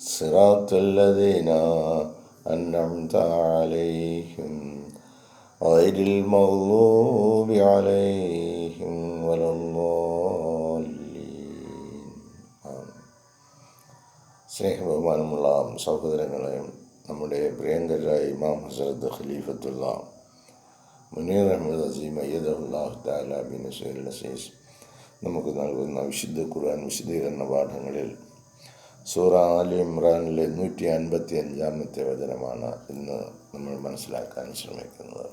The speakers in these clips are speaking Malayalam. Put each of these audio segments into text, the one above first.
صراط الذين أنعمت عليهم غير المغضوب عليهم ولا الضالين آمين സ്നേഹബഹുമാനമുള്ള സഹോദരങ്ങളെയും നമ്മുടെ പ്രിയങ്കരായ ഇമാം ഹസരത്ത് ഖലീഫത്തുള്ള മുനീർ അഹമ്മദ് അസീം അയ്യദുല്ലാഹു താല ബിൻ നസീർ നസീസ് നമുക്ക് നൽകുന്ന വിശുദ്ധ ഖുർആൻ വിശദീകരണ പാഠങ്ങളിൽ സൂറ അലി ഇമ്രാനിലെ നൂറ്റി അൻപത്തി അഞ്ചാമത്തെ വചനമാണ് ഇന്ന് നമ്മൾ മനസ്സിലാക്കാൻ ശ്രമിക്കുന്നത്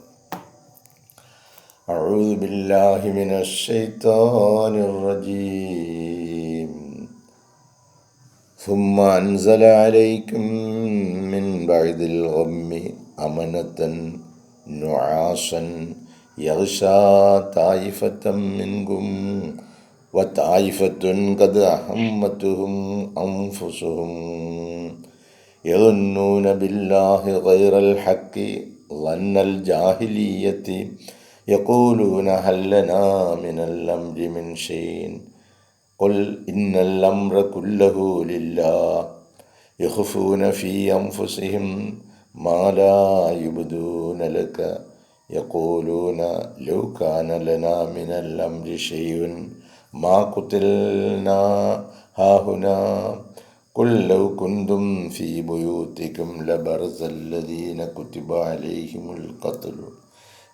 أعوذ بالله من الشيطان الرجيم ثم أنزل عليكم من بعد الغم أمنة نعاسا يغشى طائفة منكم وطائفة قد أهمتهم أنفسهم يظنون بالله غير الحق ظن الجاهلية يقولون هل لنا من الأمر من شيء قل إن الأمر كله لله يخفون في أنفسهم ما لا يبدون لك يقولون لو كان لنا من الأمر شيء ما قتلنا هاهنا قل لو كنتم في بيوتكم لبرز الذين كتب عليهم القتل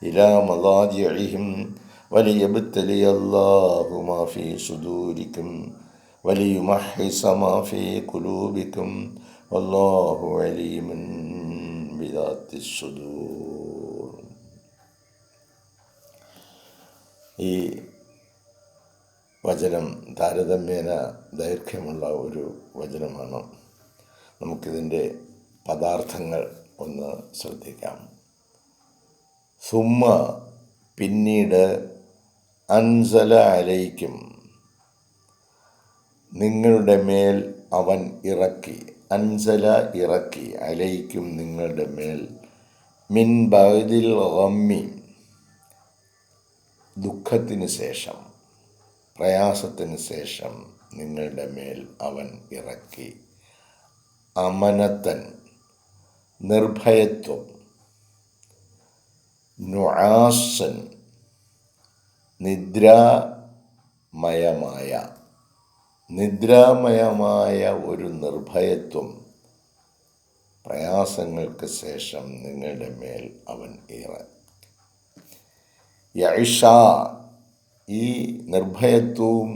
إلى مضاجعهم وليبتلي الله ما في صدوركم وليمحص ما في قلوبكم والله عليم بذات الصدور ഈ വചനം താരതമ്യേന ദൈർഘ്യമുള്ള ഒരു വചനമാണ്. നമുക്കിതിന്റെ പദാർത്ഥങ്ങൾ ഒന്ന് ശ്രദ്ധിക്കാം. സുമ്മ പിന്നീട് അൻസല അലയിക്കും നിങ്ങളുടെ മേൽ അവൻ ഇറക്കി. അൻസല ഇറക്കി. അലയിക്കും നിങ്ങളുടെ മേൽ. മിൻ ബഹദിൽ റമ്മി ദുഃഖത്തിന് ശേഷം. പ്രയാസത്തിന് ശേഷം നിങ്ങളുടെ മേൽ അവൻ ഇറക്കി. അമനത്തൻ നിർഭയത്വം. നുആസൻ നിദ്രാമയമായ. നിദ്രാമയമായ ഒരു നിർഭയത്വം. പ്രയാസങ്ങൾക്ക് ശേഷം നിങ്ങളുടെ മേൽ അവൻ ഇറ യഷ ഈ നിർഭയത്വവും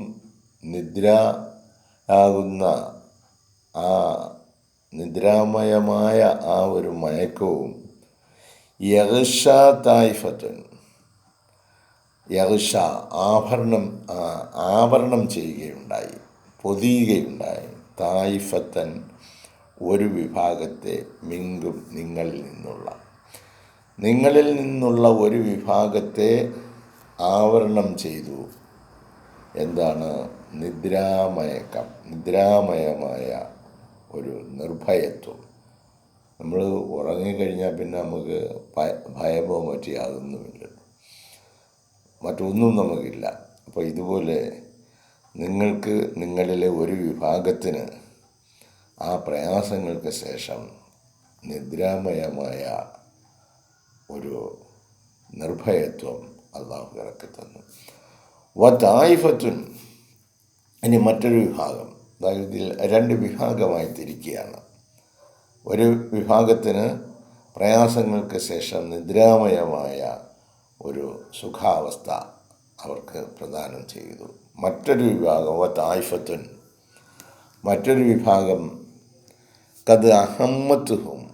നിദ്ര ആകുന്ന ആ നിദ്രാമയമായ ആ ഒരു മയക്കവും യഹഷ തായ്ഫത്തൻ യഹഷ ആഭരണം ആഭരണം ചെയ്യുകയുണ്ടായി പൊതിയുകയുണ്ടായി. തായ്ഫത്തൻ ഒരു വിഭാഗത്തെ മിങ്കും നിങ്ങളിൽ നിന്നുള്ള നിങ്ങളിൽ നിന്നുള്ള ഒരു വിഭാഗത്തെ ആവരണം ചെയ്തു. എന്താണ്? നിദ്രാമയക്കം നിദ്രാമയമായ ഒരു നിർഭയത്വം. നമ്മൾ ഉറങ്ങിക്കഴിഞ്ഞാൽ പിന്നെ നമുക്ക് ഭയമോ മറ്റു യാതൊന്നുമില്ല. മറ്റൊന്നും നമുക്കില്ല. അപ്പോൾ ഇതുപോലെ നിങ്ങൾക്ക് നിങ്ങളിലെ ഒരു വിഭാഗത്തിന് ആ പ്രയാസങ്ങൾക്ക് ശേഷം നിദ്രാമയമായ ഒരു നിർഭയത്വം അള്ളാഹു ഇറക്കി തന്നു. വ തായിഫത്തുൻ ഇനി മറ്റൊരു വിഭാഗം അതായത് ഇതിൽ രണ്ട് വിഭാഗമായി തിരിക്കുകയാണ് ഒരു വിഭാഗത്തിന് പ്രയാസങ്ങൾക്ക് ശേഷം നിദ്രാമയമായ ഒരു സുഖാവസ്ഥ അവർക്ക് പ്രദാനം ചെയ്തു. മറ്റൊരു വിഭാഗം തായിഫത്തുൻ മറ്റൊരു വിഭാഗം കത് അഹമ്മത്തുഹും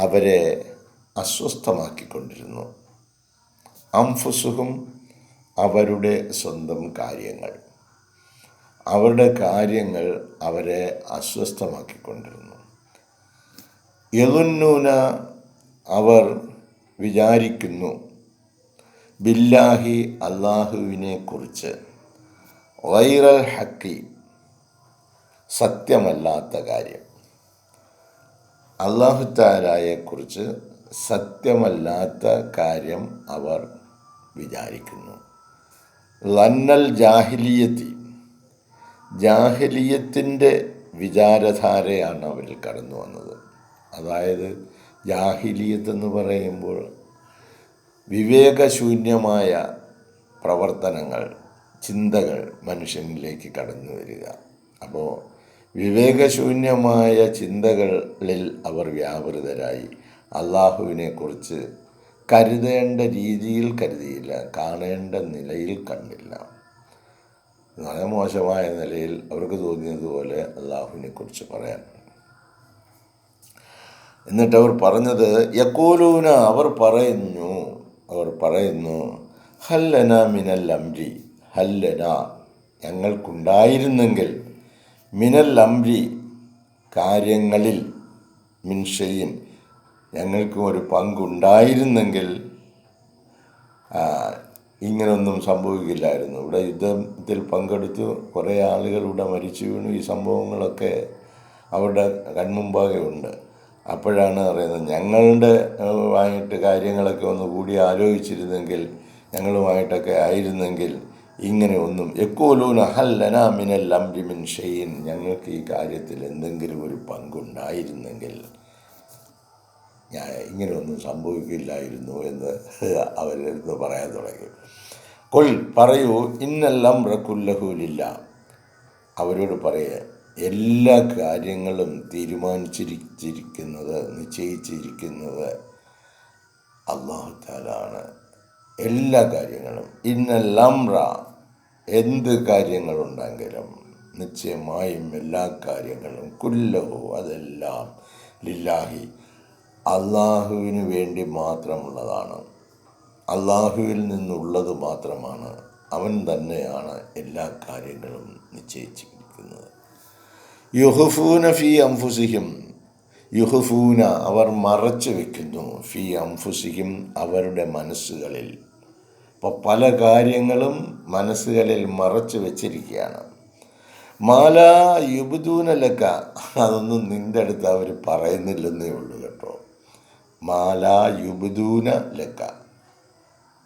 അവരെ അസ്വസ്ഥമാക്കിക്കൊണ്ടിരുന്നു. അംഫുസുഹും അവരുടെ സ്വന്തം കാര്യങ്ങൾ. അവരുടെ കാര്യങ്ങൾ അവരെ അസ്വസ്ഥമാക്കിക്കൊണ്ടിരുന്നു. യതുന്നൂന അവർ വിചാരിക്കുന്നു ബില്ലാഹി അള്ളാഹുവിനെ കുറിച്ച് വൈറൽ ഹക്കി സത്യമല്ലാത്ത കാര്യം. അള്ളാഹുത്താരായെക്കുറിച്ച് സത്യമല്ലാത്ത കാര്യം അവർ വിചാരിക്കുന്നു. ലന്നൽ ജാഹിലിയത്തി. ജാഹിലിയത്തിന്റെ വിചാരധാരയാണ് അവരിൽ കടന്നു വന്നത്. അതായത് ജാഹിലിയത്ത് എന്ന് പറയുമ്പോൾ വിവേകശൂന്യമായ പ്രവർത്തനങ്ങൾ ചിന്തകൾ മനുഷ്യനിലേക്ക് കടന്നു വരിക. അപ്പോൾ വിവേകശൂന്യമായ ചിന്തകളിൽ അവർ വ്യാപൃതരായി. അള്ളാഹുവിനെക്കുറിച്ച് കരുതേണ്ട രീതിയിൽ കരുതിയില്ല കാണേണ്ട നിലയിൽ കണ്ടില്ല. വളരെ മോശമായ നിലയിൽ അവർക്ക് തോന്നിയതുപോലെ അള്ളാഹുവിനെ കുറിച്ച് പറയാൻ എന്നിട്ട് അവർ പറഞ്ഞത് യക്കോലൂന അവർ പറയുന്നു അവർ പറയുന്നു ഹല്ലന മിനൽ അംരി ഹല്ലന ഞങ്ങൾക്കുണ്ടായിരുന്നെങ്കിൽ മിനൽ അംരി കാര്യങ്ങളിൽ മിൻഷയിൻ ഞങ്ങൾക്കും ഒരു പങ്കുണ്ടായിരുന്നെങ്കിൽ ഇങ്ങനൊന്നും സംഭവിക്കില്ലായിരുന്നു. ഇവിടെ യുദ്ധത്തിൽ പങ്കെടുത്തു. കുറേ ആളുകൾ ഇവിടെ മരിച്ചു വീണു. ഈ സംഭവങ്ങളൊക്കെ അവരുടെ കൺമുമ്പാകെ ഉണ്ട്. അപ്പോഴാണ് പറയുന്നത് ഞങ്ങളുടെ ആയിട്ട് കാര്യങ്ങളൊക്കെ ഒന്ന് കൂടി ആലോചിച്ചിരുന്നെങ്കിൽ ഞങ്ങളുമായിട്ടൊക്കെ ആയിരുന്നെങ്കിൽ ഇങ്ങനെ ഒന്നും. എക്കോലൂന ഹല്ലന മിനൽ അംരി മിൻ ഷെയ്ൻ ഞങ്ങൾക്ക് ഈ കാര്യത്തിൽ എന്തെങ്കിലും ഒരു പങ്കുണ്ടായിരുന്നെങ്കിൽ ഞാൻ ഇങ്ങനെയൊന്നും സംഭവിക്കില്ലായിരുന്നു എന്ന് അവരെടുത്ത് പറയാൻ തുടങ്ങി. കൊൽ പറയൂ ഇന്നെല്ലാം റക്കുല്ലഹൂലില്ല അവരോട് പറയുക എല്ലാ കാര്യങ്ങളും തീരുമാനിച്ചിരിച്ചിരിക്കുന്നത് നിശ്ചയിച്ചിരിക്കുന്നത് അള്ളാഹുത്താലാണ് എല്ലാ കാര്യങ്ങളും ഇന്നെല്ലാം റ എന്ത് കാര്യങ്ങളുണ്ടെങ്കിലും നിശ്ചയമായും എല്ലാ കാര്യങ്ങളും കുല്ലഹു അതെല്ലാം ലില്ലാഹി അള്ളാഹുവിന് വേണ്ടി മാത്രമുള്ളതാണ്. അള്ളാഹുവിൽ നിന്നുള്ളത് മാത്രമാണ്. അവൻ തന്നെയാണ് എല്ലാ കാര്യങ്ങളും നിശ്ചയിച്ചിരിക്കുന്നത്. യുഹഫൂന ഫി അംഫുസിഹിം. യുഹഫൂന അവർ മറച്ചു വെക്കുന്നു. ഫി അംഫുസിഹിം അവരുടെ മനസ്സുകളിൽ. ഇപ്പോൾ പല കാര്യങ്ങളും മനസ്സുകളിൽ മറച്ചു വെച്ചിരിക്കുകയാണ്. മാല യുബുദൂനലക്ക അതൊന്നും നിന്റെ അടുത്ത് അവർ പറയുന്നില്ലെന്നേ ഉള്ളൂ കേട്ടോ. മാല യുബുദൂന ലക്ക.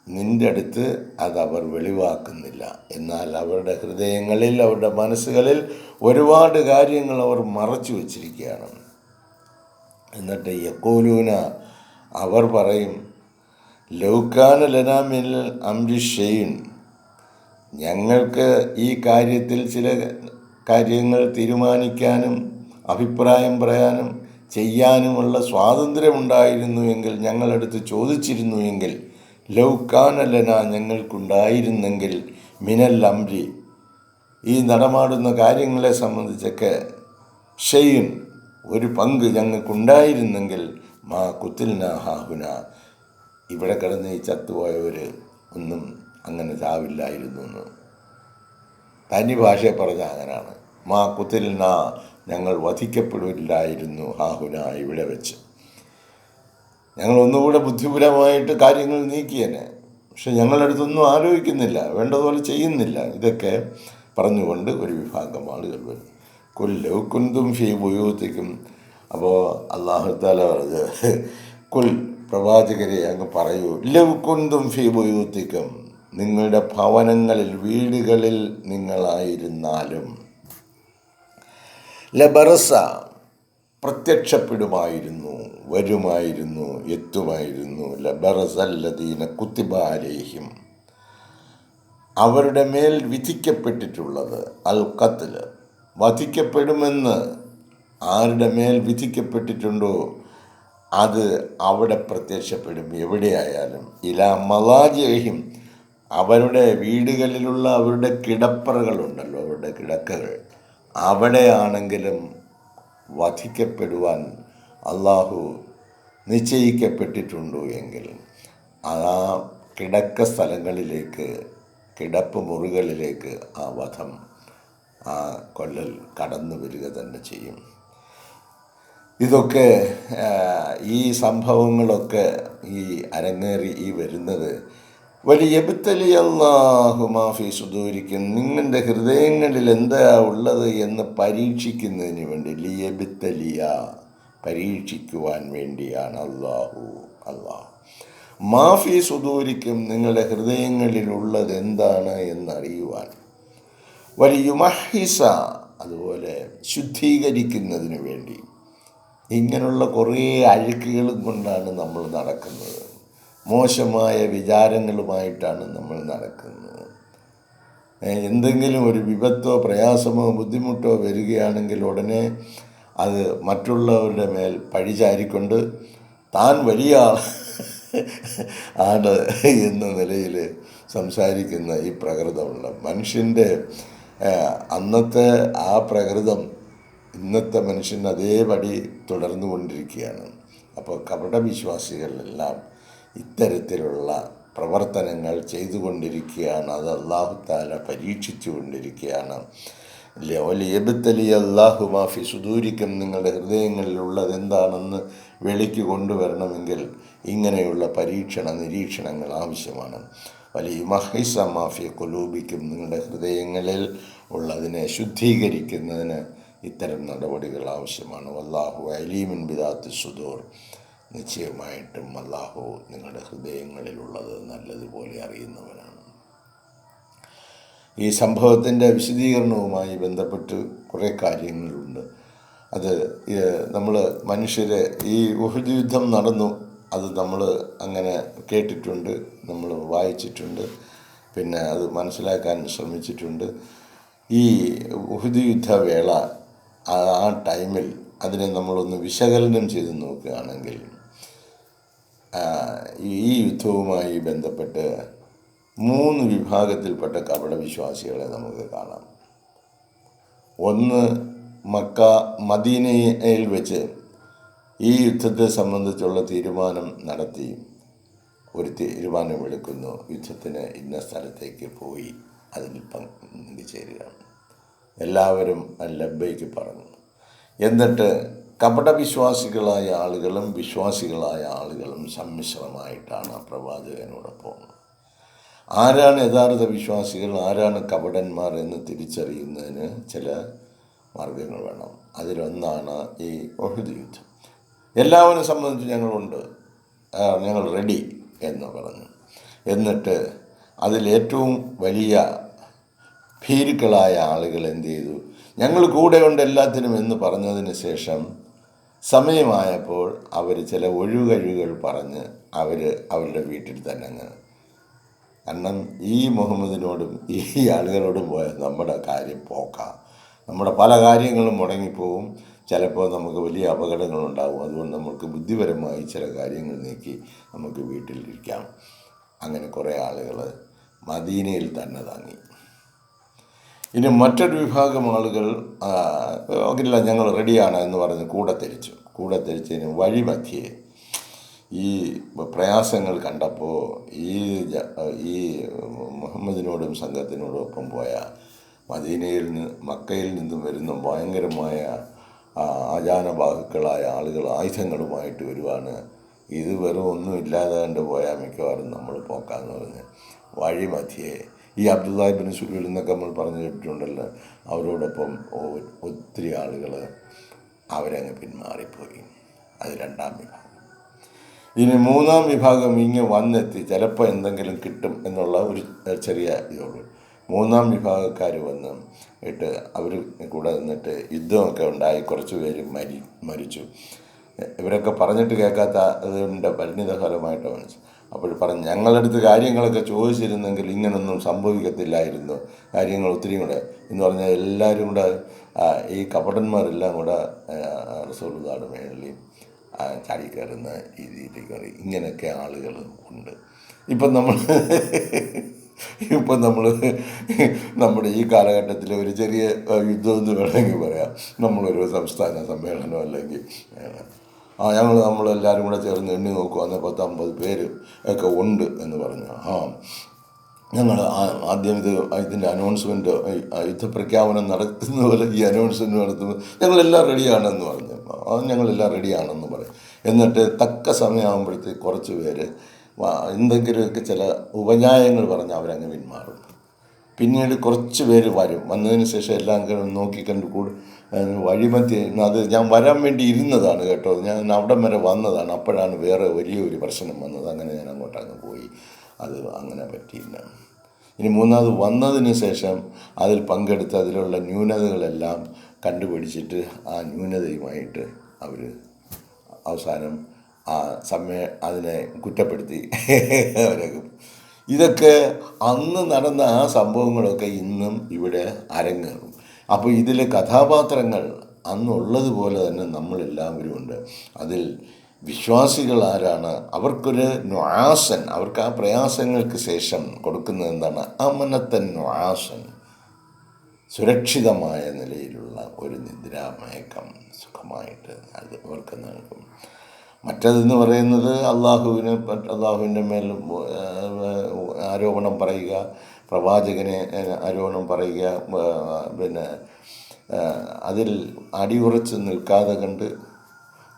നിന്റെ അടുത്ത് അതവർ വെളിവാക്കുന്നില്ല. എന്നാൽ അവരുടെ ഹൃദയങ്ങളിൽ അവരുടെ മനസ്സുകളിൽ ഒരുപാട് കാര്യങ്ങൾ അവർ മറച്ചു വച്ചിരിക്കുകയാണ്. എന്നിട്ട് യക്കോലൂന അവർ പറയും ലൗക്കാന ലനാമിൽ അംരിഷെയ്ൻ ഞങ്ങൾക്ക് ഈ കാര്യത്തിൽ ചില കാര്യങ്ങൾ തീരുമാനിക്കാനും അഭിപ്രായം പറയാനും ചെയ്യാനുമുള്ള സ്വാതന്ത്ര്യമുണ്ടായിരുന്നു എങ്കിൽ ഞങ്ങളെടുത്ത് ചോദിച്ചിരുന്നു എങ്കിൽ ലൗക്കാനലന ഞങ്ങൾക്കുണ്ടായിരുന്നെങ്കിൽ മിനൽ അംരി. ഈ നടമാടുന്ന കാര്യങ്ങളെ സംബന്ധിച്ചൊക്കെ ഷെയ്ൻ ഒരു പങ്ക് ഞങ്ങൾക്കുണ്ടായിരുന്നെങ്കിൽ മാ കുത്തിൽന ഹാഹുന. ഇവിടെ കിടന്ന് ചത്തുപോയവർ ഒന്നും അങ്ങനെ ചാവില്ലായിരുന്നു എന്ന്. തനി ഭാഷയെ പറഞ്ഞ അങ്ങനെയാണ് മാ കുത്തിൽന ഞങ്ങൾ വധിക്കപ്പെടില്ലായിരുന്നു ഹാഹുന ഇവിടെ വെച്ച്. ഞങ്ങൾ ഒന്നുകൂടെ ബുദ്ധിപരമായിട്ട് കാര്യങ്ങൾ നീക്കിയേനെ. പക്ഷെ ഞങ്ങളുടെ അടുത്തൊന്നും ആലോചിക്കുന്നില്ല വേണ്ടതുപോലെ ചെയ്യുന്നില്ല. ഇതൊക്കെ പറഞ്ഞുകൊണ്ട് ഒരു വിഭാഗം ആളുകൾ വരും. കൊല്ലു കുന്തും ഫീ ഉപയോഗിക്കും അപ്പോൾ അള്ളാഹുത്താല പറഞ്ഞത് കുൽ പ്രവാചകരെ അങ്ങ് പറയൂ ലവ് കുന്തും ഫീ ഉപയോഗിക്കും നിങ്ങളുടെ ഭവനങ്ങളിൽ വീടുകളിൽ നിങ്ങളായിരുന്നാലും ലബറസ പ്രത്യക്ഷപ്പെടുമായിരുന്നു വരുമായിരുന്നു എത്തുമായിരുന്നു. ലബറസല്ലദീന കുത്തിബാലേഹിം അവരുടെ മേൽ വിധിക്കപ്പെട്ടിട്ടുള്ളത് അൽ കത്തിൽ വധിക്കപ്പെടുമെന്ന് ആരുടെ മേൽ വിധിക്കപ്പെട്ടിട്ടുണ്ടോ അത് അവിടെ പ്രത്യക്ഷപ്പെടും. എവിടെയായാലും ഇല മലാജേഹിം അവരുടെ വീടുകളിലുള്ള അവരുടെ കിടപ്പറകളുണ്ടല്ലോ അവരുടെ കിടക്കകൾ. അവിടെയാണെങ്കിലും വധിക്കപ്പെടുവാൻ അള്ളാഹു നിശ്ചയിക്കപ്പെട്ടിട്ടുണ്ടോ എങ്കിൽ ആ കിടക്ക സ്ഥലങ്ങളിലേക്ക് കിടപ്പ് മുറികളിലേക്ക് ആ വധം ആ കൊല്ലൽ കടന്നു വരിക തന്നെ ചെയ്യും. ഇതൊക്കെ ഈ സംഭവങ്ങളൊക്കെ ഈ അരങ്ങേറി ഈ വരുന്നത് മാഫി സുദൂരിക്കും. നിങ്ങളുടെ ഹൃദയങ്ങളിൽ എന്താ ഉള്ളത് എന്ന് പരീക്ഷിക്കുന്നതിന് വേണ്ടി ലിയബിത്തലിയ പരീക്ഷിക്കുവാൻ വേണ്ടിയാണ് അള്ളാഹു അള്ളാഹു മാഫി സുദൂരിക്കും നിങ്ങളുടെ ഹൃദയങ്ങളിലുള്ളത് എന്താണ് എന്നറിയുവാൻ. വലിയ മഹിസ അതുപോലെ ശുദ്ധീകരിക്കുന്നതിന് വേണ്ടി. ഇങ്ങനെയുള്ള കുറേ അഴുക്കുകളും കൊണ്ടാണ് നമ്മൾ നടക്കുന്നത്. മോശമായ വിചാരങ്ങളുമായിട്ടാണ് നമ്മൾ നടക്കുന്നത്. എന്തെങ്കിലും ഒരു വിപത്തോ പ്രയാസമോ ബുദ്ധിമുട്ടോ വരികയാണെങ്കിൽ ഉടനെ അത് മറ്റുള്ളവരുടെ മേൽ പഴിചാരിക്കൊണ്ട് താൻ വലിയ ആണ് എന്ന നിലയിൽ സംസാരിക്കുന്ന ഈ പ്രകൃതമുള്ള മനുഷ്യന്റെ അന്നത്തെ ആ പ്രകൃതം ഇന്നത്തെ മനുഷ്യൻ അതേപടി തുടർന്നു കൊണ്ടിരിക്കുകയാണ് അപ്പോൾ കപടവിശ്വാസികളെല്ലാം ഇത്തരത്തിലുള്ള പ്രവർത്തനങ്ങൾ ചെയ്തുകൊണ്ടിരിക്കുകയാണ്. അത് അള്ളാഹു താല പരീക്ഷിച്ചു കൊണ്ടിരിക്കുകയാണ് ലോലിയബത്തലി അള്ളാഹു മാഫി സുദൂരിക്കും നിങ്ങളുടെ ഹൃദയങ്ങളിലുള്ളത് എന്താണെന്ന് വെളിക്ക് കൊണ്ടുവരണമെങ്കിൽ ഇങ്ങനെയുള്ള പരീക്ഷണ നിരീക്ഷണങ്ങൾ ആവശ്യമാണ്. വലിയ മഹിസ മാഫി കൊലൂബിക്കും നിങ്ങളുടെ ഹൃദയങ്ങളിൽ ഉള്ളതിനെ ശുദ്ധീകരിക്കുന്നതിന് ഇത്തരം നടപടികൾ ആവശ്യമാണ്. അള്ളാഹു അലീമിൻ ബിദാത്ത് സുദൂർ. നിശ്ചയമായിട്ടും അള്ളാഹു നിങ്ങളുടെ ഹൃദയങ്ങളിലുള്ളത് നല്ലതുപോലെ അറിയുന്നവനാണ്. ഈ സംഭവത്തിന്റെ വിശദീകരണവുമായി ബന്ധപ്പെട്ട് കുറേ കാര്യങ്ങളുണ്ട്. അത് നമ്മൾ മനുഷ്യരെ ഈ ഉഹദ് യുദ്ധം നടന്നു. അത് നമ്മൾ അങ്ങനെ കേട്ടിട്ടുണ്ട് നമ്മൾ വായിച്ചിട്ടുണ്ട് പിന്നെ അത് മനസ്സിലാക്കാൻ ശ്രമിച്ചിട്ടുണ്ട്. ഈ ഉഹദ് യുദ്ധവേള ആ ടൈമിൽ അതിനെ നമ്മളൊന്ന് വിശകലനം ചെയ്ത് നോക്കുകയാണെങ്കിൽ ഈ യുദ്ധവുമായി ബന്ധപ്പെട്ട് മൂന്ന് വിഭാഗത്തിൽപ്പെട്ട കപടവിശ്വാസികളെ നമുക്ക് കാണാം. ഒന്ന് മക്ക മദീനയിൽ വെച്ച് ഈ യുദ്ധത്തെ സംബന്ധിച്ചുള്ള തീരുമാനം നടത്തി. ഒരു തീരുമാനമെടുക്കുന്നു യുദ്ധത്തിന് ഇന്ന സ്ഥലത്തേക്ക് പോയി അതിൽ പങ്കുചേരുക എല്ലാവരും ലബ്ബയ്ക്ക് പറഞ്ഞു എന്നിട്ട് കപടവിശ്വാസികളായ ആളുകളും വിശ്വാസികളായ ആളുകളും സമ്മിശ്രമായിട്ടാണ് പ്രവാചകനോടൊപ്പം ആരാണ് യഥാർത്ഥ വിശ്വാസികൾ? ആരാണ് കപടന്മാർ എന്ന് തിരിച്ചറിയുന്നതിന് ചില മാർഗങ്ങൾ വേണം. അതിലൊന്നാണ് ഈ ഒഴുതി യുദ്ധം. എല്ലാവരും സംബന്ധിച്ച് ഞങ്ങളുണ്ട്. ഞങ്ങൾ റെഡി എന്ന് പറഞ്ഞു. എന്നിട്ട് അതിലേറ്റവും വലിയ ഭീരുക്കളായ ആളുകൾ എന്ത് ചെയ്തു? ഞങ്ങൾ കൂടെയുണ്ട് എല്ലാത്തിനും എന്ന് പറഞ്ഞതിന് ശേഷം സമയമായപ്പോൾ അവർ ചില ഒഴികഴിവുകൾ പറഞ്ഞ് അവർ അവരുടെ വീട്ടിൽ തന്നെ അങ്ങ് കാരണം ഈ മുഹമ്മദിനോടും ഈ ആളുകളോടും പോയ നമ്മുടെ കാര്യം പോക്കാം. നമ്മുടെ പല കാര്യങ്ങളും മുടങ്ങിപ്പോവും. ചിലപ്പോൾ നമുക്ക് വലിയ അപകടങ്ങളുണ്ടാവും. അതുകൊണ്ട് നമുക്ക് ബുദ്ധിപരമായി ചില കാര്യങ്ങൾ നീക്കി നമുക്ക് വീട്ടിലിരിക്കാം അങ്ങനെ കുറേ ആളുകൾ മദീനയിൽ തന്നെ താങ്ങി. ഇനി മറ്റൊരു വിഭാഗം ആളുകൾ ഇല്ല ഞങ്ങൾ റെഡിയാണ് എന്ന് പറഞ്ഞ് കൂടെ തിരിച്ചു. കൂടെ തിരിച്ചതിന് വഴിമധ്യേ ഈ പ്രയാസങ്ങൾ കണ്ടപ്പോൾ ഈ ഈ മുഹമ്മദിനോടും സംഘത്തിനോടും ഒപ്പം പോയ മദീനയിൽ നിന്ന് മക്കയിൽ നിന്നും വരുന്ന ഭയങ്കരമായ ആചാനബാഹുക്കളായ ആളുകൾ ആയുധങ്ങളുമായിട്ട് വരുവാണ്. ഇത് വെറും ഒന്നും ഇല്ലാതെ കണ്ട് പോയാൽ മിക്കവാറും നമ്മൾ പോക്കാന്ന് പറഞ്ഞ് വഴി മധ്യേ ഈ അബ്ദുല്ലാഹിബിൻ സുലൂൽ എന്നൊക്കെ നമ്മൾ പറഞ്ഞു കേട്ടിട്ടുണ്ടല്ലോ. അവരോടൊപ്പം ഒത്തിരി ആളുകൾ അവരങ്ങ് പിന്മാറിപ്പോയി. അത് രണ്ടാം വിഭാഗം. ഇനി മൂന്നാം വിഭാഗം ഇങ്ങ് വന്നെത്തി. ചിലപ്പോൾ എന്തെങ്കിലും കിട്ടും എന്നുള്ള ഒരു ചെറിയ ഇതുള്ളൂ മൂന്നാം വിഭാഗക്കാർ വന്ന് ഇട്ട് അവർ കൂടെ നിന്നിട്ട് യുദ്ധമൊക്കെ ഉണ്ടായി. കുറച്ച് പേര് മരി മരിച്ചു. ഇവരൊക്കെ പറഞ്ഞിട്ട് കേൾക്കാത്ത അതിന്റെ പരിണിത ഫലമായിട്ട് മനസ്സ് അപ്പോൾ പറഞ്ഞു ഞങ്ങളടുത്ത് കാര്യങ്ങളൊക്കെ ചോദിച്ചിരുന്നെങ്കിൽ ഇങ്ങനൊന്നും സംഭവിക്കത്തില്ലായിരുന്നു. കാര്യങ്ങൾ ഒത്തിരി കൂടെ. എന്ന് പറഞ്ഞാൽ എല്ലാവരും കൂടെ ഈ കപടന്മാരെല്ലാം കൂടെ റസൂലുദാട് മേളിൽ ചാടി കയറുന്ന രീതിയിലേക്ക് പറയും ഇങ്ങനെയൊക്കെ ആളുകൾ ഉണ്ട്. ഇപ്പം നമ്മൾ ഇപ്പം നമ്മൾ നമ്മുടെ ഈ കാലഘട്ടത്തിൽ ഒരു ചെറിയ യുദ്ധം എന്ന് വേണമെങ്കിൽ പറയാം. നമ്മളൊരു സംസ്ഥാന സമ്മേളനം അല്ലെങ്കിൽ ഞങ്ങൾ നമ്മളെല്ലാവരും കൂടെ ചേർന്ന് എണ്ണി നോക്കുക നോക്കുവാന്ന് പത്തമ്പത് പേര് ഒക്കെ ഉണ്ട് എന്ന് പറഞ്ഞു. ആ. ഞങ്ങൾ ആദ്യം ഇത് ഇതിന്റെ അനൗൺസ്മെന്റ് യുദ്ധപ്രഖ്യാപനം നടത്തുന്ന പോലെ ഈ അനൗൺസ്മെന്റ് നടത്തുമ്പോൾ ഞങ്ങളെല്ലാം റെഡിയാണെന്ന് പറഞ്ഞു. അത് ഞങ്ങളെല്ലാം റെഡിയാണെന്ന് പറയും എന്നിട്ട് തക്ക സമയമാകുമ്പോഴത്തേക്ക് കുറച്ച് പേര് എന്തെങ്കിലുമൊക്കെ ചില ഉപന്യായങ്ങൾ പറഞ്ഞ് അവരങ്ങ് പിന്മാറും. പിന്നീട് കുറച്ച് പേര് വരും. വന്നതിന് ശേഷം എല്ലാം നോക്കി കൂടി വഴിമധ്യ അത് ഞാൻ വരാൻ വേണ്ടി ഇരുന്നതാണ് കേട്ടോ. ഞാൻ അവിടം വരെ വന്നതാണ്. അപ്പോഴാണ് വേറെ വലിയൊരു പ്രശ്നം വന്നത്. അങ്ങനെ ഞാൻ അങ്ങോട്ട് അങ്ങ് പോയി. അത് അങ്ങനെ പറ്റിയില്ല. ഇനി മൂന്നാമത് വന്നതിന് ശേഷം അതിൽ പങ്കെടുത്ത് അതിലുള്ള ന്യൂനതകളെല്ലാം കണ്ടുപിടിച്ചിട്ട് ആ ന്യൂനതയുമായിട്ട് അവർ അവസാനം ആ സമയം അതിനെ കുറ്റപ്പെടുത്തി. അവരൊക്കെ ഇതൊക്കെ അന്ന് നടന്ന ആ സംഭവങ്ങളൊക്കെ ഇന്നും ഇവിടെ അരങ്ങേറും. അപ്പോൾ ഇതിലെ കഥാപാത്രങ്ങൾ അന്നുള്ളതുപോലെ തന്നെ നമ്മളെല്ലാവരും ഉണ്ട്. അതിൽ വിശ്വാസികൾ ആരാണ്? അവർക്കൊരു ന്വാസൻ അവർക്ക് ആ പ്രയാസങ്ങൾക്ക് ശേഷം കൊടുക്കുന്നത് എന്താണ്? അമനത്തൻ ന്വാസൻ സുരക്ഷിതമായ നിലയിലുള്ള ഒരു നിദ്രാമയക്കം സുഖമായിട്ട് അത് അവർക്ക് നൽകും. മറ്റതെന്ന് പറയുന്നത്? അള്ളാഹുവിന് അള്ളാഹുവിന്റെ മേൽ ആരോപണം പറയുക പ്രവാചകനെ ആരോപണം പറയുക പിന്നെ അതിൽ അടിയുറച്ച് നിൽക്കാതെ കണ്ട്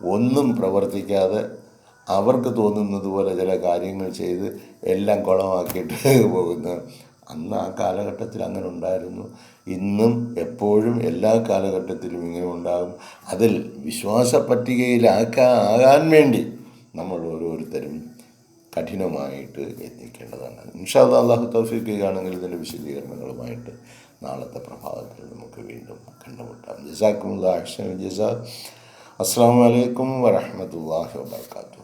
ഒന്നും പ്രവർത്തിക്കാതെ അവർക്ക് തോന്നുന്നത് പോലെ ചില കാര്യങ്ങൾ ചെയ്ത് എല്ലാം കുളമാക്കിയിട്ട് പോകുന്ന. അന്ന് ആ കാലഘട്ടത്തിൽ അങ്ങനെ ഉണ്ടായിരുന്നു. ഇന്നും എപ്പോഴും എല്ലാ കാലഘട്ടത്തിലും ഇങ്ങനെ ഉണ്ടാകും. അതിൽ വിശ്വാസ പട്ടികയിലാക്കാൻ ആകാൻ വേണ്ടി നമ്മൾ ഓരോരുത്തരും കഠിനമായിട്ട് യത്നിക്കേണ്ടതാണ് ഇൻഷാല്ല അള്ളാഹു തൗഫിക്കുകയാണെങ്കിൽ ഇതിന്റെ വിശദീകരണങ്ങളുമായിട്ട് നാളത്തെ പ്രഭാതത്തിൽ നമുക്ക് വീണ്ടും കണ്ടുമുട്ടാം. ജസാക്കുമുള്ള അഹ്സൻ ജസാ. അസ്സാം വലൈക്കും വരഹമത്തല്ലാഹി വാബർക്കാത്തു